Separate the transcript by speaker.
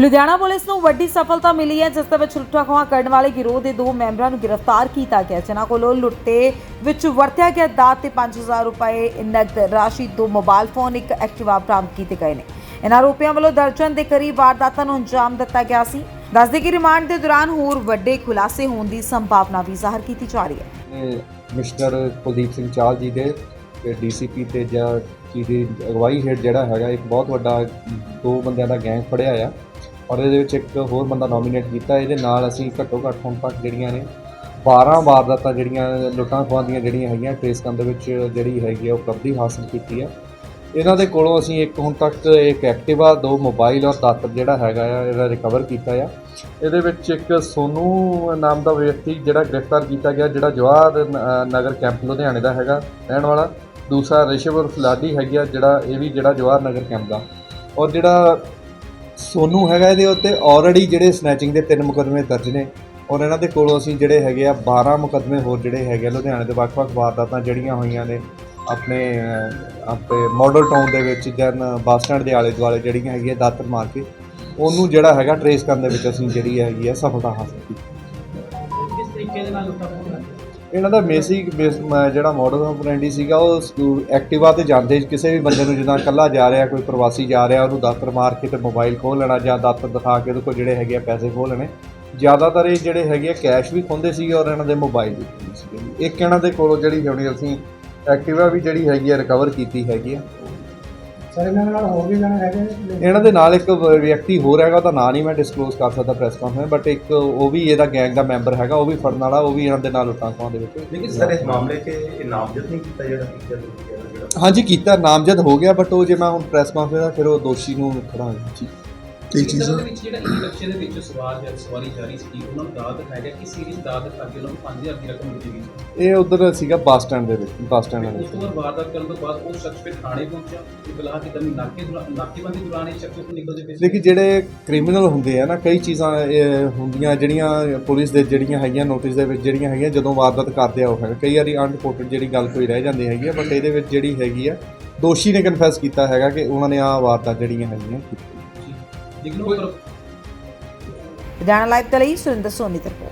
Speaker 1: Ludhiana police ਨੂੰ ਵੱਡੀ ਸਫਲਤਾ ਮਿਲੀ ਹੈ, ਜਿਸ ਦੇ ਵਿੱਚ ਲੁੱਟਾਂ ਕਰਨ ਵਾਲੇ ਗਿਰੋਹ ਦੇ ਦੋ ਮੈਂਬਰਾਂ ਨੂੰ ਗ੍ਰਿਫਤਾਰ ਕੀਤਾ ਗਿਆ, ਜਿਨ੍ਹਾਂ ਕੋਲੋਂ ਲੁੱਟੇ ਵਿੱਚ ਵਰਤਿਆ ਗਿਆ ਦਾਤ ਤੇ 5000 ਰੁਪਏ ਨਕਦ ਰਾਸ਼ੀ ਦੋ ਮੋਬਾਈਲ ਫੋਨ ਇੱਕ ਐਕਟਿਵਾ ਬਰਾਮਦ ਕੀਤੇ ਗਏ ਨੇ। ਇਹਨਾਂ ਆਰੋਪੀਆਂ ਵੱਲੋਂ ਦਰਜਨ ਦੇ ਕਰੀਬ ਵਾਰਦਾਤਾਂ ਨੂੰ ਅੰਜਾਮ ਦਿੱਤਾ ਗਿਆ ਸੀ। ਦੱਸਦੇ ਕਿ ਰਿਮਾਂਡ ਦੇ ਦੌਰਾਨ ਹੋਰ ਵੱਡੇ ਖੁਲਾਸੇ ਹੋਣ ਦੀ ਸੰਭਾਵਨਾ ਵੀ ਜ਼ਾਹਰ ਕੀਤੀ ਜਾ ਰਹੀ ਹੈ।
Speaker 2: ਮਿਸਟਰ ਕੁਲਦੀਪ ਸਿੰਘ ਚਾਲ ਜੀ ਦੇ ਡੀਸੀਪੀ ਤੇ ਜਾਂ ਜੀ ਦੀ ਅਗਵਾਈ ਹੇਠ ਜਿਹੜਾ ਹੈਗਾ, ਇੱਕ ਬਹੁਤ ਵੱਡਾ ਦੋ ਬੰਦਿਆਂ ਦਾ ਗੈਂਗ ਫੜਿਆ ਆ। ਔਰ ਇਹਦੇ ਵਿੱਚ ਇੱਕ ਹੋਰ ਬੰਦਾ ਨੋਮੀਨੇਟ ਕੀਤਾ, ਇਹਦੇ ਨਾਲ ਅਸੀਂ ਘੱਟੋ ਘੱਟ ਹੁਣ ਤੱਕ ਜਿਹੜੀਆਂ ਨੇ 12 ਵਾਰਦਾਤਾਂ ਜਿਹੜੀਆਂ ਲੁੱਟਾਂ ਖੋਹਾਂ ਦੀਆਂ ਜਿਹੜੀਆਂ ਹੈਗੀਆਂ ਟ੍ਰੇਸ ਕਰਨ ਦੇ ਵਿੱਚ ਜਿਹੜੀ ਹੈਗੀ ਆ ਉਪਲਬਧੀ ਹਾਸਲ ਕੀਤੀ ਆ। ਇਹਨਾਂ ਦੇ ਕੋਲੋਂ ਅਸੀਂ ਇੱਕ ਹੁਣ ਤੱਕ ਇੱਕ ਐਕਟਿਵਾ ਦੋ ਮੋਬਾਈਲ ਔਰ ਦਾਤਰ ਜਿਹੜਾ ਹੈਗਾ ਆ, ਇਹਦਾ ਰਿਕਵਰ ਕੀਤਾ ਆ। ਇਹਦੇ ਵਿੱਚ ਇੱਕ ਸੋਨੂ ਨਾਮ ਦਾ ਵਿਅਕਤੀ ਜਿਹੜਾ ਗ੍ਰਿਫਤਾਰ ਕੀਤਾ ਗਿਆ, ਜਿਹੜਾ ਜਵਾਹਰ ਨਗਰ ਕੈਂਪ ਲੁਧਿਆਣੇ ਦਾ ਹੈਗਾ, ਰਹਿਣ ਵਾਲਾ। ਦੂਸਰਾ ਰਿਸ਼ਵ ਉਰਫ ਲਾਡੀ ਹੈਗਾ ਜਿਹੜਾ ਇਹ ਵੀ ਜਿਹੜਾ ਜਵਾਹਰ ਨਗਰ ਕੈਂਪ ਦਾ। ਔਰ ਜਿਹੜਾ ਸੋਨੂ ਹੈਗਾ ਇਹਦੇ ਉੱਤੇ ਆਲਰੇਡੀ ਜਿਹੜੇ ਸਨੈਚਿੰਗ ਦੇ ਤਿੰਨ ਮੁਕੱਦਮੇ ਦਰਜ ਨੇ, ਔਰ ਇਹਨਾਂ ਦੇ ਕੋਲੋਂ ਅਸੀਂ ਜਿਹੜੇ ਹੈਗੇ ਆ 12 ਮੁਕੱਦਮੇ ਹੋਰ ਜਿਹੜੇ ਹੈਗੇ ਆ, ਲੁਧਿਆਣੇ ਦੇ ਵੱਖ-ਵੱਖ ਵਾਰਦਾਤਾਂ ਜਿਹੜੀਆਂ ਹੋਈਆਂ ਨੇ, ਆਪਣੇ ਆਪਣੇ ਮਾਡਲ ਟਾਊਨ ਦੇ ਵਿੱਚ ਜਨ ਬੱਸ ਸਟੈਂਡ ਦੇ ਆਲੇ ਦੁਆਲੇ ਜਿਹੜੀਆਂ ਹੈਗੀਆਂ ਦਾਤਰ ਮਾਰ ਕੇ, ਉਹਨੂੰ ਜਿਹੜਾ ਹੈਗਾ ਟਰੇਸ ਕਰਨ ਦੇ ਵਿੱਚ ਅਸੀਂ ਜਿਹੜੀ ਹੈਗੀ ਆ ਸਫਲਤਾ ਹਾਸਲ ਕੀਤੀ।
Speaker 3: ਕਿਸ ਤਰੀਕੇ ਦੇ ਨਾਲ ਲੁੱਟਾਂ
Speaker 2: ਇਹਨਾਂ ਦਾ ਬੇਸਿਕ ਜਿਹੜਾ ਮਾਡਲ ਆਪਰੈਂਡੀ ਸੀਗਾ, ਉਹ ਸਕੂ- ਐਕਟਿਵਾ ਤੇ ਜਾਂਦੇ ਕਿਸੇ ਵੀ ਬੰਦੇ ਨੂੰ ਜਿੱਦਾਂ ਇਕੱਲਾ ਜਾ ਰਿਹਾ, ਕੋਈ ਪ੍ਰਵਾਸੀ ਜਾ ਰਿਹਾ, ਉਹਨੂੰ ਦਾਤਰ ਮਾਰ ਕੇ ਤੇ ਮੋਬਾਈਲ ਖੋਹ ਲੈਣਾ ਜਾਂ ਦਾਤਰ ਦਿਖਾ ਕੇ ਉਹਦੇ ਕੋਲ ਜਿਹੜੇ ਹੈਗੇ ਆ ਪੈਸੇ ਖੋਹ ਲੈਣੇ। ਜ਼ਿਆਦਾਤਰ ਇਹ ਜਿਹੜੇ ਹੈਗੇ ਆ ਕੈਸ਼ ਵੀ ਖੁੰਦੇ ਸੀਗੇ ਔਰ ਇਹਨਾਂ ਦੇ ਮੋਬਾਈਲ ਵੀ ਖੁੰਦੇ ਸੀਗੇ। ਇੱਕ ਇਹਨਾਂ ਦੇ ਕੋਲੋਂ ਜਿਹੜੀ ਹੋਣੀ ਅਸੀਂ ਐਕਟਿਵਾ ਵੀ ਜਿਹੜੀ ਹੈਗੀ ਆ ਰਿਕਵਰ ਕੀਤੀ ਹੈਗੀ ਆ
Speaker 3: ਸਰ ਇਹਨਾਂ ਨਾਲ ਹੋਰ ਵੀ ਜਣੇ ਹੈਗੇ ਨੇ?
Speaker 2: ਇਹਨਾਂ ਦੇ ਨਾਲ ਇੱਕ ਵ- ਵਿਅਕਤੀ ਹੋਰ ਹੈਗਾ ਉਹਦਾ ਨਾਂ ਨਹੀਂ ਮੈਂ ਡਿਸਕਲੋਜ਼ ਕਰ ਸਕਦਾ ਪ੍ਰੈਸ ਕਾਨਫਰੰਸ ਬਟ ਇੱਕ ਉਹ ਵੀ ਇਹਦਾ ਗੈਂਗ ਦਾ ਮੈਂਬਰ ਹੈਗਾ ਉਹ ਵੀ ਫੜਨ ਵਾਲਾ ਉਹ ਵੀ ਇਹਨਾਂ ਦੇ ਨਾਲ ਲੁੱਟਾਂ ਖੋਹਾਂ ਦੇ ਵਿੱਚ।
Speaker 4: ਲੇਕਿਨ ਸਰ ਇਸ ਮਾਮਲੇ 'ਚ ਇਹ ਨਾਮਜ਼ਦ ਨਹੀਂ ਕੀਤਾ ਜਿਹੜਾ ਜਿਹੜਾ
Speaker 2: ਹਾਂਜੀ ਕੀਤਾ ਨਾਮਜ਼ਦ ਹੋ ਗਿਆ ਬਟ ਉਹ ਜੇ ਮੈਂ ਹੁਣ ਪ੍ਰੈਸ ਕਾਨਫਰੰਸ ਦਾ ਫਿਰ ਉਹ ਦੋਸ਼ੀ ਨੂੰ ਖੜਾਂਗੇ ਜੀ
Speaker 5: ਕਈ ਚੀਜ਼ਾਂ ਦੇ ਵਿੱਚ ਜਿਹੜਾ ਈ ਰਿਕਸ਼ੇ ਦੇ ਵਿੱਚ ਸਵਾਰ ਜਾਂ ਸਵਾਰੀ ਜਾ ਰਹੀ ਸੀ ਉਹਨਾਂ ਨੂੰ ਦਾਅ ਦਿਖਾਇਆ ਗਿਆ। ਕਿ ਸੀਰੀਜ਼ ਦਾਅ ਦਿਖਾ ਕੇ ਉਹਨਾਂ ਨੂੰ 5000 ਦੀ ਰਕਮ ਦਿੱਤੀ ਗਈ
Speaker 2: ਇਹ ਉਧਰ ਸੀਗਾ ਬੱਸ ਸਟੈਂਡ ਦੇ ਵਿੱਚ ਬੱਸ ਸਟੈਂਡ ਦੇ
Speaker 5: ਉਸ ਤੋਂ
Speaker 2: ਵਿੱਚ।
Speaker 5: ਬਾਅਦ ਵਾਰਦਾਤ ਕਰਨ ਤੋਂ ਬਾਅਦ ਉਹ ਸ਼ਖਸ ਫਿਰ ਥਾਣੇ ਪਹੁੰਚਿਆ ਤੇ ਬਲਾਹ ਕਿ ਤਮੀ ਨਾਕੇ ਦੌਰਾਨ- ਨਾਕੇਬੰਦੀ ਦੌਰਾਨ ਇਹ ਸ਼ਖਸ ਉੱਥੋਂ ਨਿਕਲਦੇ ਪਏ ਸੀ।
Speaker 2: ਦੇਖੀ ਜਿਹੜੇ ਕ੍ਰਿਮੀਨਲ ਹੁੰਦੇ ਆ ਨਾ ਕਈ ਚੀਜ਼ਾਂ ਇਹ ਹੁੰਦੀਆਂ ਜਿਹੜੀਆਂ ਪੁਲਿਸ ਦੇ ਜਿਹੜੀਆਂ ਹੈਗੀਆਂ ਨੋਟਿਸ ਦੇ ਵਿੱਚ ਜਿਹੜੀਆਂ ਹੈਗੀਆਂ ਜਦੋਂ ਵਾਰਦਾਤ ਕਰਦੇ ਆ ਉਹ ਹੈ ਕਈ ਵਾਰੀ ਅਨਰਿਪੋਰਟਡ ਜਿਹੜੀ ਗੱਲ ਕੋਈ ਰਹਿ ਜਾਂਦੀ ਹੈਗੀ ਆ ਬਟ ਇਹਦੇ ਵਿੱਚ ਜਿਹੜੀ ਹੈਗੀ ਆ ਦੋਸ਼ੀ ਨੇ ਕਨਫੈਸ ਕੀਤਾ ਹੈਗਾ ਕਿ ਉਹਨਾਂ ਨੇ ਆਹ ਵਾਰਦਾਤ ਜਿਹੜੀਆਂ ਹੈਗੀਆਂ
Speaker 5: ਲੇਕਿਨ ਉਹ
Speaker 1: ਲਾਈਵ ਦੇ ਲਈ ਸੁਰਿੰਦਰ ਸੋਨੀ ਦੀ ਰਿਪੋਰਟ